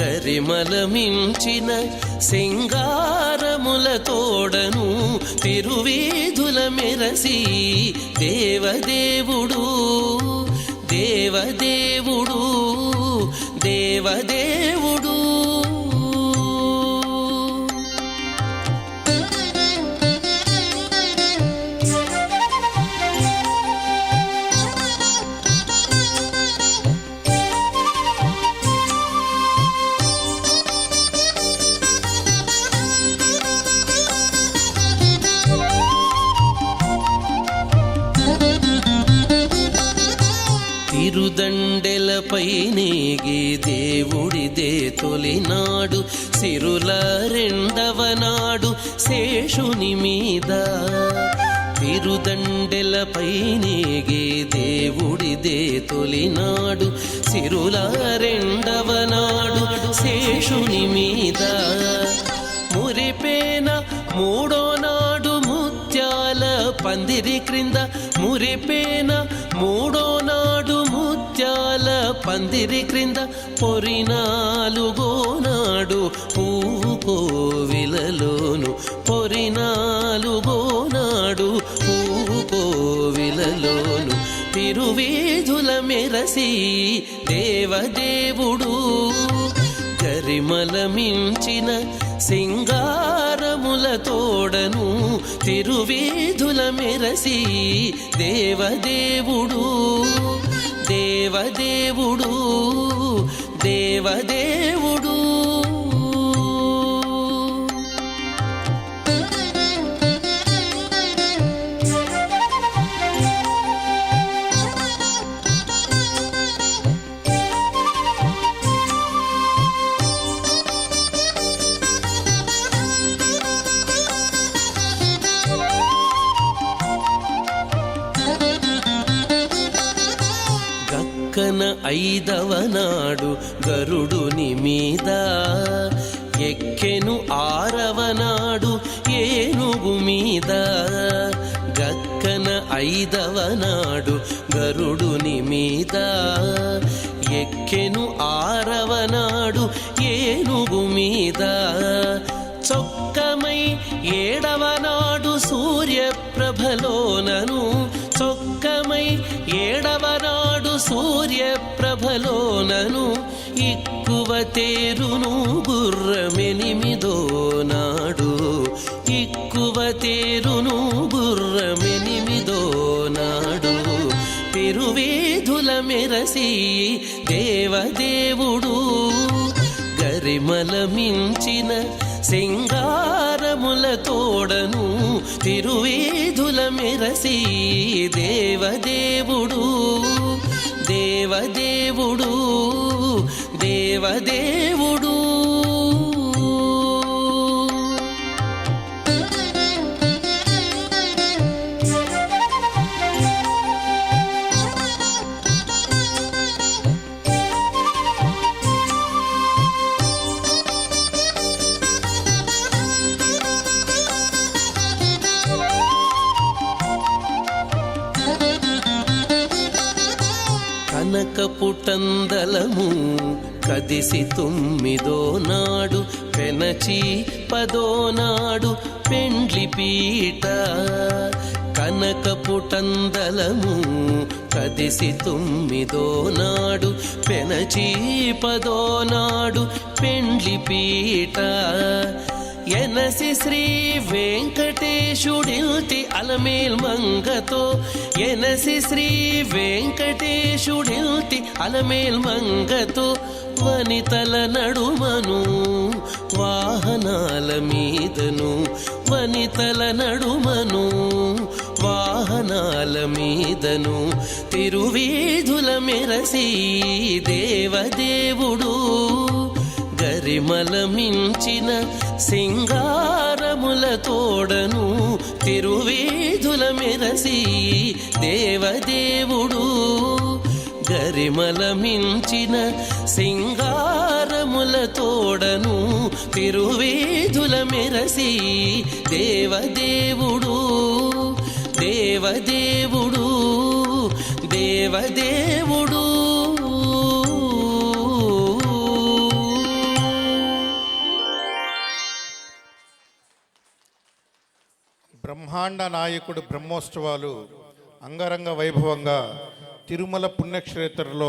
గరిమల మించిన సింగారముల తోడను తిరువేధుల మెరసి దేవదేవుడు దేవదేవుడు దేవదేవుడు తిరుదండెలపై నేగి దేవుడిదే తొలినాడు. సిరుల రెండవ నాడు శేషుని మీద తిరుదండెలపై నేగి దేవుడిదే తొలినాడు. సిరుల రెండవ నాడు శేషుని మీద మురిపేన మూడో నాడు ముత్యాల పందిరి క్రింద మురిపేన మూడో నాడు ముత్యాల పందిరి క్రింద పొరినాలుగోనాడు పువ్వు కోవిలలోను పొరినాలుగో పువ్వు కోవిలలోను తిరువేధుల మెరసి దేవదేవుడు గరిమల మించిన సింగారముల తోడను తిరువేధుల మెరసి దేవదేవుడు దేవదేవుడు దేవదేవుడు గక్కన ఐదవ నాడు గరుడుని మీద. ఎక్కెను ఆరవ నాడు ఏనుగు మీద. గక్కన ఐదవ నాడు గరుడుని మీద. ఎక్కెను ఆరవ నాడు ఏనుగు మీద. చొక్కమై ఏడవ నాడు సూర్యప్రభలోనను సూర్యప్రభలోనను ఇక్కువ తేరును గుర్రమెనిమిదో నాడు. ఇక్కువ తేరును గుర్రమెనిమిదో నాడు. పెరువేధుల మెరసి దేవదేవుడు గరిమల మించిన సింగారముల తోడను తిరువేధుల మెరసి దేవదేవుడు. దేవదేవుడు దేవదేవుడు పుటందలము కదిసి తొమ్మిదో నాడు పెనచి పదో నాడు పెండ్లి పీట. కనకపుటందలము కదిసి తొమ్మిదో నాడు పెనచి పదో నాడు పెండ్లి పీట. ఎనసి శ్రీ వెంకటేశుడిల్తి అలమేల్ మంగతో. ఎనసి శ్రీ వెంకటేశుడిల్తి అలమేల్ మంగతో. వనితల నడుమను వాహనాల మీదను. వనితల నడుమను వాహనాల మీదను. తిరువీధుల మెరసి దేవదేవుడు. పరిమళమించిన సింగారముల తోడను తిరువేదుల మెరసి దేవదేవుడు గరిమలమించిన సింగారముల తోడను తిరువేదుల మెరసి దేవదేవుడు దేవదేవుడు దేవదేవుడు. బ్రహ్మాండ నాయకుడు బ్రహ్మోత్సవాలు అంగరంగ వైభవంగా తిరుమల పుణ్యక్షేత్రంలో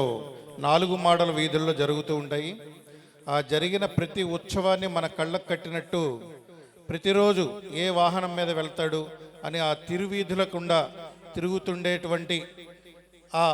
నాలుగు మాడల వీధుల్లో జరుగుతూ ఉంటాయి. ఆ జరిగిన ప్రతి ఉత్సవాన్ని మన కళ్ళకు కట్టినట్టు ప్రతిరోజు ఏ వాహనం మీద వెళ్తాడు అని ఆ తిరువీధులకుండా తిరుగుతుండేటువంటి ఆ